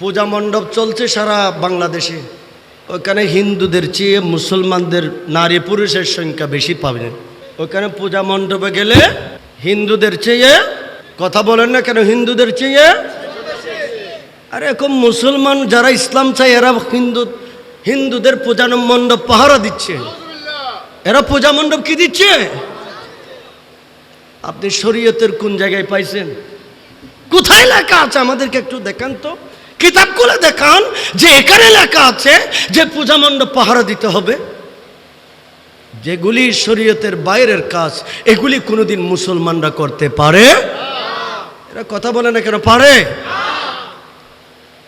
পূজা মণ্ডপ চলছে সারা বাংলাদেশে। ওখানে হিন্দুদের চেয়ে মুসলমানদের নারী পুরুষের সংখ্যা বেশি পাবেন ওখানে পূজা মণ্ডপে গেলে হিন্দুদের চেয়ে, কথা বলেন না কেন, হিন্দুদের চেয়ে? আরে এখন মুসলমান যারা ইসলাম চায়, এরা হিন্দু, হিন্দুদের পূজা মণ্ডপ পাহারা দিচ্ছে। এরা পূজা মণ্ডপ কি দিচ্ছে? আপনি শরীয়তের কোন জায়গায় পাইছেন? কোথায় লেখা আছে? আমাদেরকে একটু দেখান তো। কিতাব খুলে দেখান যে এখানে লেখা আছে যে পূজা মণ্ডপ পাহারা দিতে হবে। যেগুলি শরীয়তের বাইরের কাজ, এগুলি কোনোদিন মুসলমানরা করতে পারে? এরা কথা বলে না কেন? পারে?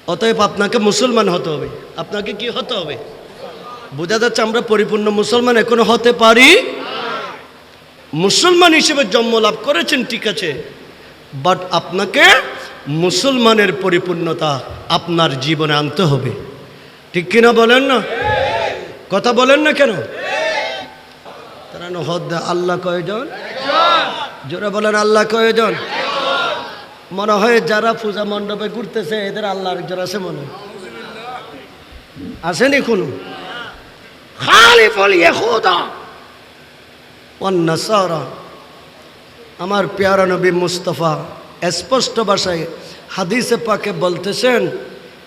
অতএব আপনাকে মুসলমান হতে হবে। আপনাকে কি হতে হবে? বোঝা যাচ্ছে আমরা পরিপূর্ণ মুসলমান এখনও হতে পারি? মুসলমান হিসেবে জন্ম লাভ করেছেন, ঠিক আছে। বাট আপনাকে মুসলমানের পরিপূর্ণতা আপনার জীবনে আনতে হবে। ঠিক কিনা বলেন না? কথা বলেন না কেন? তারা আল্লাহ কয়জন? জোরে বলেন আল্লাহ কয়জন? মনে হয় যারা পূজা মণ্ডপে ঘুরতেছে, এদের আল্লাহ আরেকজন আছে মনে আসেনি কোনো? খালি ফলিয়ে খোদা অন্নাসারা আমার পেয়ারা নবী মুস্তফা স্পষ্ট ভাষায় হাদিসে পাকে বলতেছেন,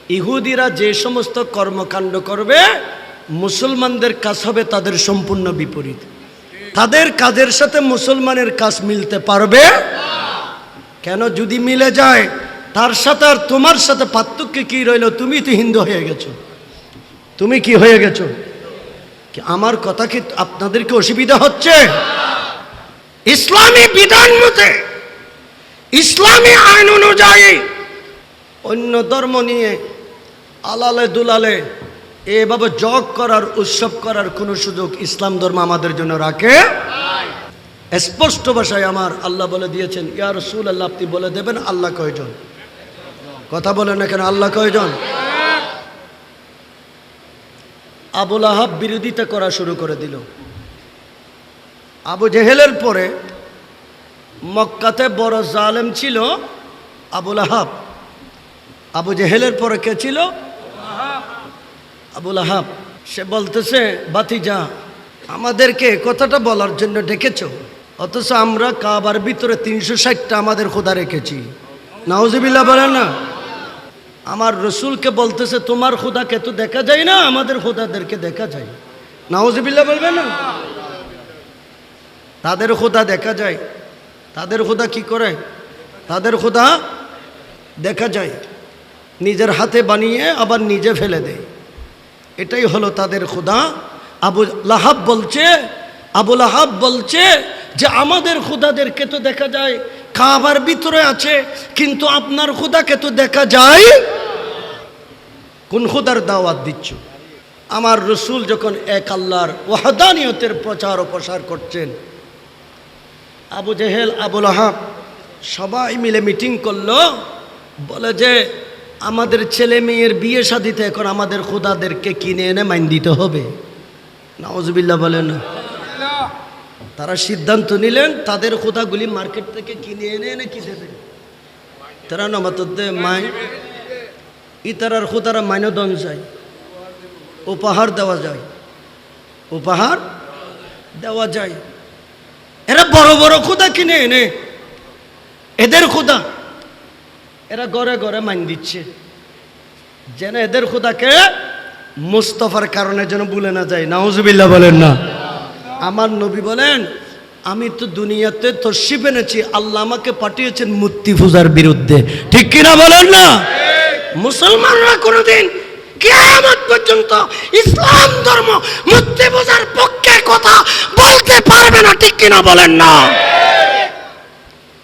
ইহুদিরা যে সমস্ত কর্মকাণ্ড করবে, মুসলমানদের কাজ হবে তাদের সম্পূর্ণ বিপরীত। তাদের কাজের সাথে মুসলমানের কাজ মিলতে পারবে? কেন যদি মিলে যায়, তার সাথে আর তোমার সাথে পার্থক্য কি রইল? তুমি তো হিন্দু হয়ে গেছো। তুমি কি হয়ে গেছো? আমার কথা কি আপনাদেরকে অসুবিধা হচ্ছে? ইসলামী বিধান মতে, ইসলামী আইন অনুযায়ী অন্য ধর্ম নিয়ে আলালে দুলালে এভাবে জগ করার, উৎসব করার কোনো সুযোগ ইসলাম ধর্ম আমাদের জন্য রাখে? স্পষ্ট ভাষায় আমার আল্লাহ বলে দিয়েছেন, ইয়া রসুল আল্লাহ আপনি বলে দেবেন আল্লাহ কয়জন? কথা বলেন না কেন, আল্লাহ কয়জন? আবুল আহাব বিরোধিতা করা শুরু করে দিল। আবু জেহেলের পরে মক্কাতে বড় জালেম ছিল আবুল আহাব আবু জেহেলের পরে কে ছিল? আবুল আহাব সে বলতেছে বাতিজা আমাদেরকে কথাটা বলার জন্য ডেকেছ। অথচ আমরা কাবার ভিতরে তিনশো ষাটটা আমাদের খোদা রেখেছি। নাউজিবিল্লা বলে না। আমার রসুলকে বলতেছে, তোমার খোদাকে তো দেখা যায় না, আমাদের খোদাদেরকে দেখা যায়। নাউজিবিল্লা বলবে না? তাদের খোদা দেখা যায়। তাদের খোদা কি করে? তাদের খোদা দেখা যায়। নিজের হাতে বানিয়ে আবার নিজে ফেলে দেয়। এটাই হলো তাদের খোদা। আবু লাহাব বলছে, আবু লাহাব বলছে যে, আমাদের খোদাদেরকে তো দেখা যায়, কাবার ভিতরে আছে, কিন্তু আপনার খোদাকে তো দেখা যায়। কোন খোদার দাওয়াত দিচ্ছ? আমার রসুল যখন এক আল্লাহর ওয়াহাদানিয়তের প্রচার ও প্রসার করছেন আবু জেহেল আবুল আহাব সবাই মিলে মিটিং করল, বলে যে আমাদের ছেলে মেয়ের বিয়ে শাদিতে এখন আমাদের খোদাদেরকে কিনে এনে মাইন দিতে হবে। নওয়াজবিল্লা বলেন। তারা সিদ্ধান্ত নিলেন, তাদের খোদাগুলি মার্কেট থেকে কিনে এনে এনে কি দেবে? তারা নমাতদ্দে মাই ইতারার খোদারা মাইনও দন যায়, উপহার দেওয়া যায়, উপহার দেওয়া যায়। এরা বড় বড় খোদা কিনে এনে। এদের খোদা এরা ঘরে ঘরে মান দিচ্ছে। যেন এদের খোদাকে মুস্তফার কারণে যেন ভুলে না যায়। নাউজুবিল্লাহ বলেন না। আমার নবী বলেন আমি তো দুনিয়াতে তর্শিপ এনেছি আল্লাহ আমাকে পাঠিয়েছেন মূর্তি পূজার বিরুদ্ধে। ঠিক কিনা বলেন না? মুসলমানরা কোনোদিন কিয়ামত পর্যন্ত ইসলাম ধর্ম মূর্তি পূজার পক্ষে কথা বলতে পারবে না, ঠিক কিনা বলেন না?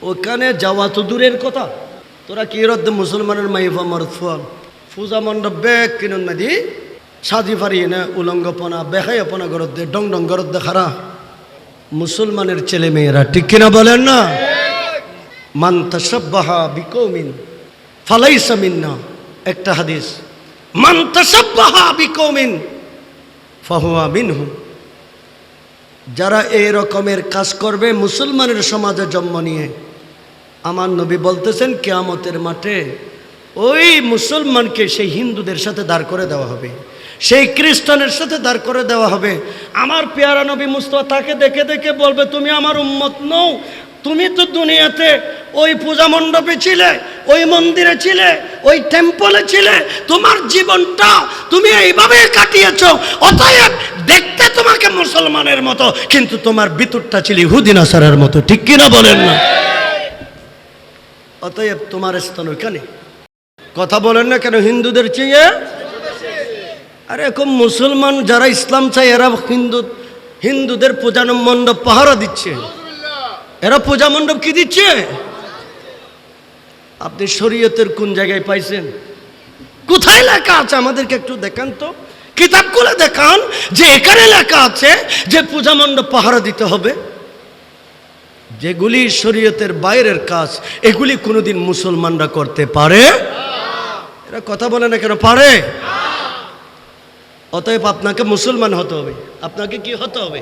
ওখানে যাওয়া তো দূরের কথা। তোরা কি রদ্দ মুসলমানের মাইফা মরফল পূজা মণ্ডপ বেগ কিনুন মাদি। সাজি ফারি না, উলঙ্গপনা বেহাইপনা গরদ দে ডং ডং গরদ দে, খারা। মুসলমানের ছেলে মেয়েরা ঠিক কিনা বলেন না? মান তাসাব্বাহা বিকৌমিন, ফালাইসা মিন্না। একটা হাদিস। যারা এই রকমের কাজ করবে মুসলমানের সমাজে জন্ম নিয়ে, আমার নবী বলতেছেন, কেয়ামতের মাঠে ওই মুসলমানকে সেই হিন্দুদের সাথে দাঁড় করে দেওয়া হবে, সেই খ্রিস্টানের সাথে দাঁড় করে দেওয়া হবে। আমার পেয়ারা নবী মুস্তফা তাকে দেখে দেখে বলবে, তুমি আমার উম্মত নও, তুমি তো দুনিয়াতে ওই পূজা মণ্ডপে ছিলে, ওই মন্দিরে ছিলে, ওই টেম্পলে ছিলে, তোমার জীবনটা তুমি এইভাবে কাটিয়েছ, অতএব দেখতে তোমাকে মুসলমানের মতো, কিন্তু তোমার ভিতরটা ছিল ইহুদিন আসারের মতো, ঠিক কিনা বলেন না? অতএব তোমার স্থান ওইখানে। কথা বলেন না কেন হিন্দুদের চেয়ে? আর এখন মুসলমান যারা ইসলাম চায়, এরা হিন্দু, হিন্দুদের পূজা মণ্ডপ পাহারা দিচ্ছে। এরা পূজা মণ্ডপ কি দিচ্ছে? আপনি শরীয়তের কোন জায়গায় পাইছেন? কোথায় লেখা আছে? আমাদেরকে একটু দেখান তো। কিতাব কিতাবগুলো দেখান যে এখানে লেখা আছে যে পূজা মণ্ডপ পাহারা দিতে হবে। যেগুলি শরীয়তের বাইরের কাজ, এগুলি কোনোদিন মুসলমানরা করতে পারে? এরা কথা বলে না কেন? পারে? অতএব আপনাকে মুসলমান হতে হবে। আপনাকে কি হতে হবে?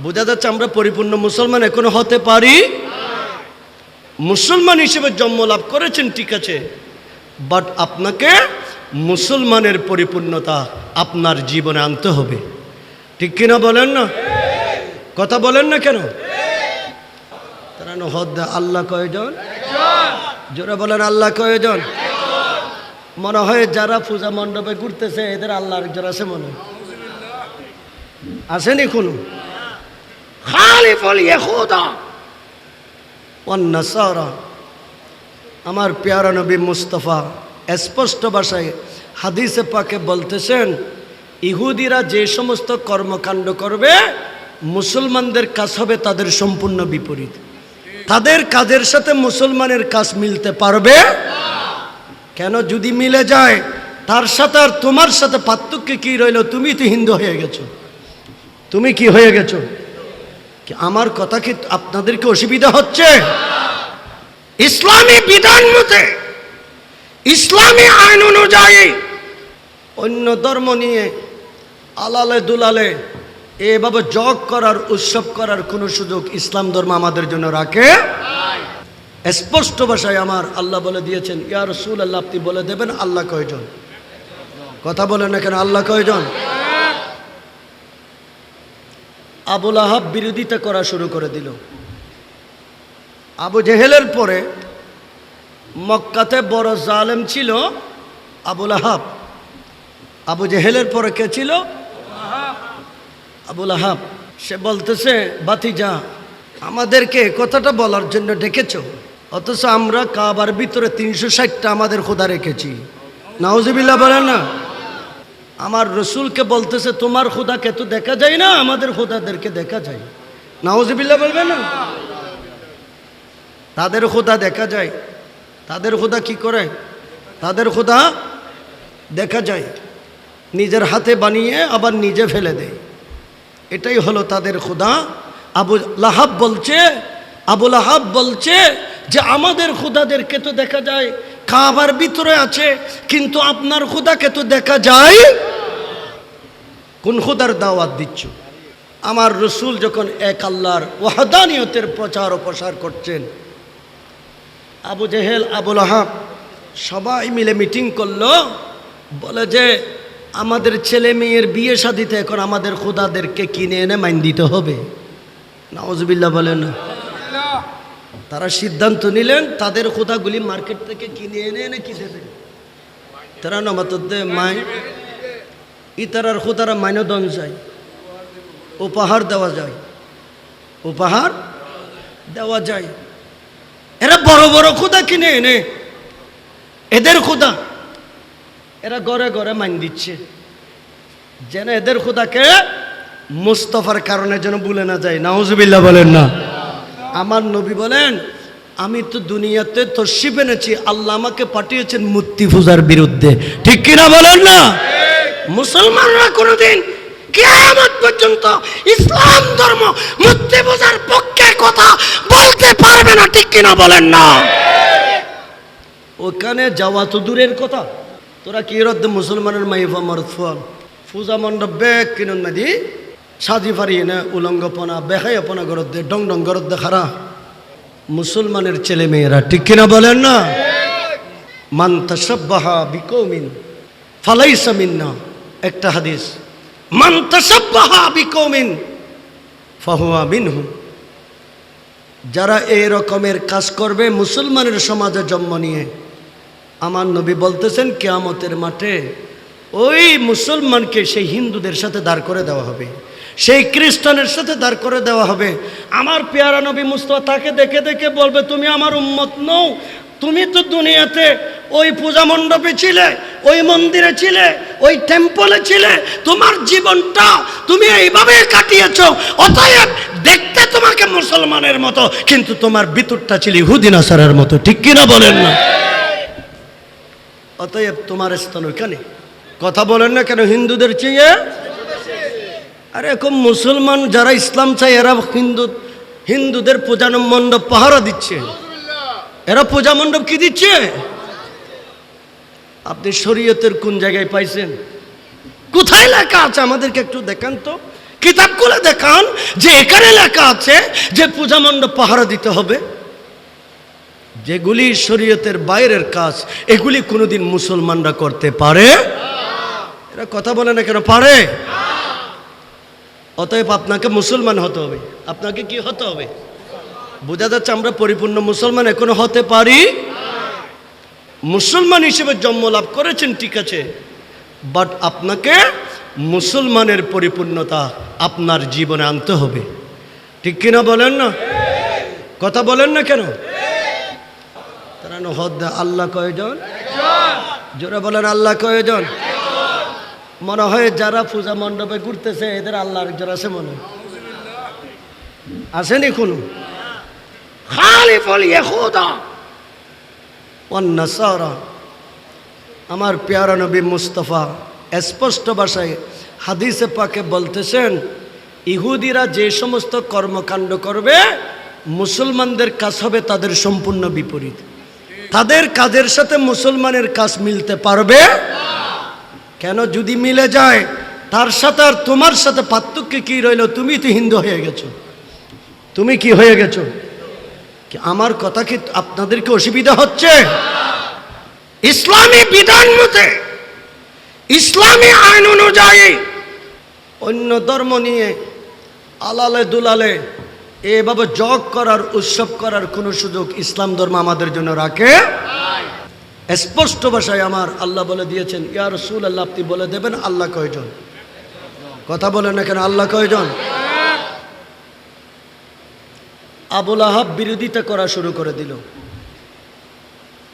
বোঝা যাচ্ছে আমরা পরিপূর্ণ মুসলমান এখনও হতে পারি? মুসলমান হিসেবে জন্ম লাভ করেছেন, ঠিক আছে। বাট আপনাকে মুসলমানের পরিপূর্ণতা আপনার জীবনে আনতে হবে। ঠিক কিনা বলেন না? কথা বলেন না কেন? তারা আল্লাহ কয়জন? জোরে বলেন, আল্লাহ কয়জন? মনে হয় যারা পূজা মণ্ডপে ঘুরতেছে, এদের আল্লাহ একজন আছে মনে। আসেনি কোনো? খালি ফলিয়ে খোদা আমার পেয়ারা নবী মুস্তফা স্পষ্ট ভাষায় হাদিসে পাকে বলতেছেন, ইহুদিরা যে সমস্ত কর্মকাণ্ড করবে, মুসলমানদের কাজ হবে তাদের সম্পূর্ণ বিপরীত। তাদের কাজের সাথে মুসলমানের কাজ মিলতে পারবে? কেন যদি মিলে যায়, তার সাথে আর তোমার সাথে পার্থক্য কি রইল? তুমি তো হিন্দু হয়ে গেছো। তুমি কি হয়ে গেছো? আমার কথা কি আপনাদেরকে অসুবিধা হচ্ছে? ইসলামী বিধান মতে, ইসলামী আইন অনুযায়ী অন্য ধর্ম নিয়ে আলালে দুলালে এভাবে জগ করার, উৎসব করার কোনো সুযোগ ইসলাম ধর্ম আমাদের জন্য রাখে? স্পষ্ট ভাষায় আমার আল্লাহ বলে দিয়েছেন ইয়ার রসুল আল্লাহ আপনি বলে দেবেন, আল্লাহ কয়জন? কথা বলেন না কেন, আল্লাহ কয়জন? আবুল আহাব বিরোধিতা করা শুরু করে দিল। আবু জেহেলের পরে মক্কাতে বড় জালেম ছিল আবুল আহাব। আবু জেহেলের পরে কে ছিল? আবুল আহাব। সে বলতেছে বাতিজা আমাদেরকে কথাটা বলার জন্য ডেকেছ, অথচ আমরা কাবার ভিতরে তিনশো ষাটটা আমাদের খোদা রেখেছি। নাউজিবিল্লা বলেন না? আমার রসুলকে বলতেছে, তোমার খোদাকে তো দেখা যায় না, আমাদের খোদাদেরকে দেখা যায়। নাউজিবিল্লা বলবে না? তাদের খোদা দেখা যায়। তাদের খোদা কি করে? তাদের খোদা দেখা যায়। নিজের হাতে বানিয়ে আবার নিজে ফেলে দেয়। এটাই হলো তাদের খোদা। আবু লাহাব বলছে, আবু লাহাব বলছে যে, আমাদের খুদাদেরকে তো দেখা যায় খাবার ভিতরে আছে, কিন্তু আপনার খুদাকে তো দেখা যায় কোন খুদার দাওয়াত দিচ্ছ? আমার রসুল যখন এক আল্লাহর ওয়াহাদানিয়তের প্রচার ও প্রসার করছেন, আবু জেহেল, আবুল আহাব সবাই মিলে মিটিং করল, বলে যে, আমাদের ছেলে মেয়ের বিয়ে শাদিতে এখন আমাদের খোদাদেরকে কিনে এনে মাইন দিতে হবে। নওয়াজবিল্লা বলেন তারা সিদ্ধান্ত নিলেন, তাদের খোদাগুলি মার্কেট থেকে কিনে এনে এনে কি দেবে? তারা নমাতদ্দে মাই ইতারার খোদারা মাইনদন যায়। উপহার দেওয়া যায়। উপহার দেওয়া যায়। এরা বড় বড় খোদা কিনে এনে, এদের খোদা এরা ঘরে ঘরে মাইন দিচ্ছে। যেন এদের খোদাকে মুস্তফার কারণে যেন ভুলে না যায়। নাউজুবিল্লাহ বলেন না। আমার নবী বলেন, আমি তো দুনিয়াতে তর্শিপ এনেছি, আল্লাহ আমাকে পাঠিয়েছেন মূর্তি পূজার বিরুদ্ধে। ঠিক কিনা বলেন না? মুসলমানরা কোনোদিন কিয়ামত পর্যন্ত ইসলাম ধর্ম মূর্তি পূজার পক্ষে কথা বলতে পারবে না, ঠিক কিনা বলেন না? ওখানে যাওয়া তো দূরের কথা। তোরা কি রদ্দ মুসলমানের মাইফা মরফল পূজা মণ্ডপ বেগ কিনুন মাদি। সাজি ফারিয়ে না, উলঙ্গপনা বেহাইপনা গরদ্দে ডং ডং গরদ্দে খারা। মুসলমানের ছেলে মেয়েরা ঠিক কিনা বলেন না? মান তাসাব্বাহা বিকৌমিন, ফালাইসা মিন্না। একটা হাদিস ফাহুয়া যারা এই রকমের কাজ করবে মুসলমানের সমাজে জন্ম নিয়ে, আমার নবী বলতেছেন, কেয়ামতের মাঠে ওই মুসলমানকে সেই হিন্দুদের সাথে দাঁড় করে দেওয়া হবে, সেই খ্রিস্টানের সাথে দাঁড় করে দেওয়া হবে। আমার পেয়ারা নবী মুস্তফা তাকে দেখে দেখে বলবে, তুমি আমার উম্মত নও তুমি তো দুনিয়াতে ওই পূজা মণ্ডপে ছিলে, ওই মন্দিরে ছিলে, ওই টেম্পলে ছিলে, তোমার জীবনটা তুমি এইভাবে কাটিয়েছ, অতএব দেখতে তোমাকে মুসলমানের মতো, কিন্তু তোমার ভিতরটা ছিল হুদিন আসারের মতো, ঠিক কিনা বলেন না? অতএব তোমার স্থান ওইখানে। কথা বলেন না কেন, হিন্দুদের চেয়ে? আরে এখন মুসলমান যারা ইসলাম চায়, এরা হিন্দু, হিন্দুদের পূজা মণ্ডপ পাহারা দিচ্ছে। এরা পূজা মণ্ডপ কি দিচ্ছে? আপনি শরীয়তের কোন জায়গায় পাইছেন? কোথায় লেখা আছে? আমাদেরকে একটু দেখান তো। কিতাব খুলে দেখান যে এখানে লেখা আছে যে পূজা মণ্ডপ পাহারা দিতে হবে। যেগুলি শরীয়তের বাইরের কাজ, এগুলি কোনোদিন মুসলমানরা করতে পারে? এরা কথা বলে না কেন? পারে? অতএব আপনাকে মুসলমান হতে হবে। আপনাকে কি হতে হবে? বোঝা যাচ্ছে আমরা পরিপূর্ণ মুসলমান এখনও হতে পারি? মুসলমান হিসেবে জন্ম লাভ করেছেন, ঠিক আছে। বাট আপনাকে মুসলমানের পরিপূর্ণতা আপনার জীবনে আনতে হবে। ঠিক কিনা বলেন না? কথা বলেন না কেন? তারা আল্লাহ কয়জন? জোরে বলেন, আল্লাহ কয়জন? মনে হয় যারা পূজা মণ্ডপে ঘুরতেছে, এদের আল্লাহ একজন আছে মনে আসেনি কোনো? খালি ফলিয়ে খোদা অন্নাসারা আমার পেয়ারা নবী মুস্তফা স্পষ্ট ভাষায় হাদিসে পাকে বলতেছেন, ইহুদিরা যে সমস্ত কর্মকাণ্ড করবে, মুসলমানদের কাজ হবে তাদের সম্পূর্ণ বিপরীত। তাদের কাজের সাথে মুসলমানের কাজ মিলতে পারবে? কেন যদি মিলে যায়, তার সাথে আর তোমার সাথে পার্থক্য কি রইল? তুমি তো হিন্দু হয়ে গেছো। তুমি কি হয়ে গেছো? আমার কথা কি আপনাদেরকে অসুবিধা হচ্ছে? ইসলামী বিধান মতে, ইসলামী আইন অনুযায়ী অন্য ধর্ম নিয়ে আলালে দুলালে এভাবে জগ করার, উৎসব করার কোনো সুযোগ ইসলাম ধর্ম আমাদের জন্য রাখে? স্পষ্ট ভাষায় আমার আল্লাহ বলে দিয়েছেন ইয়ার রসুল আল্লাহ আপনি বলে দেবেন, আল্লাহ কয়জন? কথা বলেন না কেন, আল্লাহ কয়জন? আবুল আহাব বিরোধিতা করা শুরু করে দিল।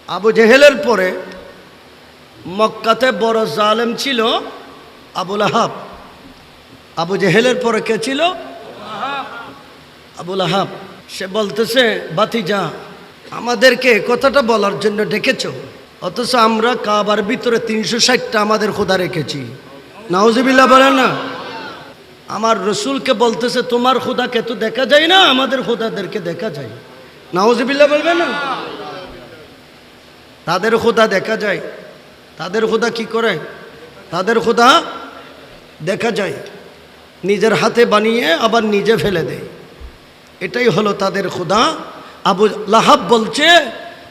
আবু জেহেলের পরে মক্কাতে বড় জালেম ছিল আবুল আহাব আবু জেহেলের পরে কে ছিল? আবুল আহাব সে বলতেছে বাতিজা আমাদেরকে কথাটা বলার জন্য ডেকেছ। অথচ আমরা কাবার ভিতরে তিনশো ষাটটা আমাদের খোদা রেখেছি। নাউজিবিল্লা বলে না। আমার রসুলকে বলতেছে, তোমার খোদাকে তো দেখা যায় না, আমাদের খোদাদেরকে দেখা যায়। নাউজিবিল্লা বলবে না? তাদের খোদা দেখা যায়। তাদের খোদা কি করে? তাদের খোদা দেখা যায়। নিজের হাতে বানিয়ে আবার নিজে ফেলে দেয়। এটাই হলো তাদের খোদা। আবু লাহাব বলছে,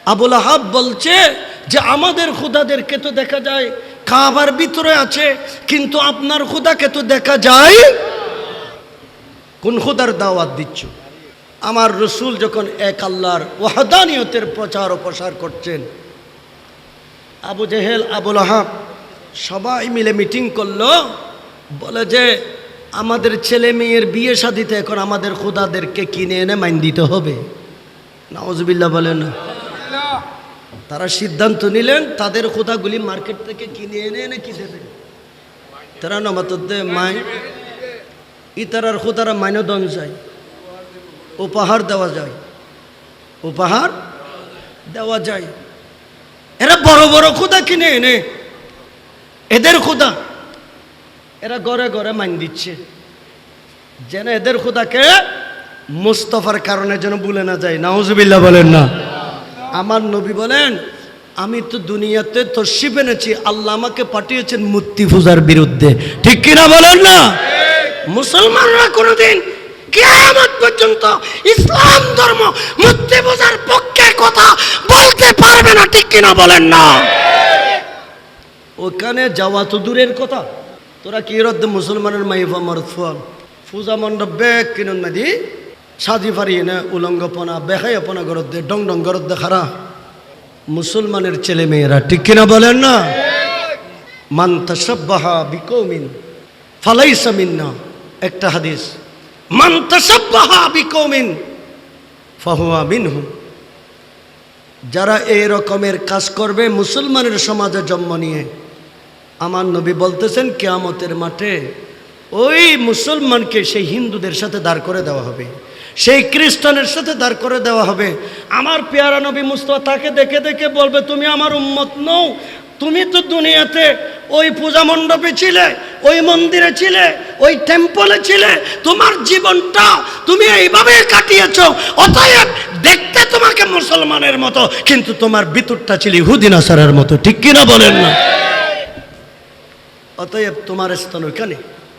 আবু লাহাব বলছে যে, আমাদের খুদাদেরকে তো দেখা যায়, কাবার ভিতরে আছে, কিন্তু আপনার খুদাকে তো দেখা যায় কোন খুদার দাওয়াত দিচ্ছ? আমার রসুল যখন এক আল্লাহর ওয়াহাদানিয়তের প্রচার ও প্রসার করছেন, আবু জেহেল আবুল আহাব সবাই মিলে মিটিং করল, বলে যে আমাদের ছেলে মেয়ের বিয়ে শাদিতে এখন আমাদের খোদাদেরকে কিনে এনে মাইন দিতে হবে। নওয়াজবিল্লা বলেন তারা সিদ্ধান্ত নিলেন, তাদের খোদাগুলি মার্কেট থেকে কিনে এনে এনে কি দেবে? তারা নমাতদ্দে মাই ইতারার খোদারা মাইনও দন যায় উপহার দেওয়া যায় উপহার দেওয়া যায়। এরা বড় বড় খোদা কিনে এনে, এদের খোদা, এরা ঘরে ঘরে মাইন দিচ্ছে। যেন এদের খোদাকে মুস্তফার কারণে যেন ভুলে না যায়। নাউজুবিল্লাহ বলেন না। আমার নবী বলেন, আমি তো দুনিয়াতে তর্শিপ এনেছি, আল্লাহ আমাকে পাঠিয়েছেন মূর্তি পূজার বিরুদ্ধে। ঠিক কিনা বলেন না? মুসলমানরা কোনোদিন কিয়ামত পর্যন্ত ইসলাম ধর্ম মুক্তি বোঝার পক্ষে কথা বলতে পারবে না, ঠিক কিনা বলেন না? ওখানে যাওয়া তো দূরের কথা। তোরা কি রদ্দ মুসলমানের মাইফা মরফল পূজা মণ্ডপ বেগ কিনুন মাদি। সাজি ফারি না উলঙ্গপনা বেহাইপনা গরদ দে ডং ডং গরদ দে, খারা। মুসলমানের ছেলে মেয়েরা, ঠিক কিনা বলেন না? মান তাসাব্বাহা বিকৌমিন, ফালাইসা মিন্না। একটা হাদিস ফাহুয়া যারা এই রকমের কাজ করবে মুসলমানের সমাজে জন্ম নিয়ে, আমার নবী বলতেছেন, কেয়ামতের মাঠে ওই মুসলমানকে সেই হিন্দুদের সাথে দাঁড় করে দেওয়া হবে, সেই খ্রিস্টানের সাথে দাঁড় করে দেওয়া হবে। আমার পেয়ারা নবী মুস্তফা তাকে দেখে দেখে বলবে, তুমি আমার উম্মত নও, তুমি তো দুনিয়াতে ওই পূজা মণ্ডপে ছিলে ওই মন্দিরে ছিলে, ওই টেম্পলে ছিলে, তোমার জীবনটা তুমি এইভাবে কাটিয়েছ, অতএব দেখতে তোমাকে মুসলমানের মতো, কিন্তু তোমার ভিতরটা ছিল হুদিন আসারের মতো, ঠিক কিনা বলেন না? অতএব তোমার স্থান ওইখানে।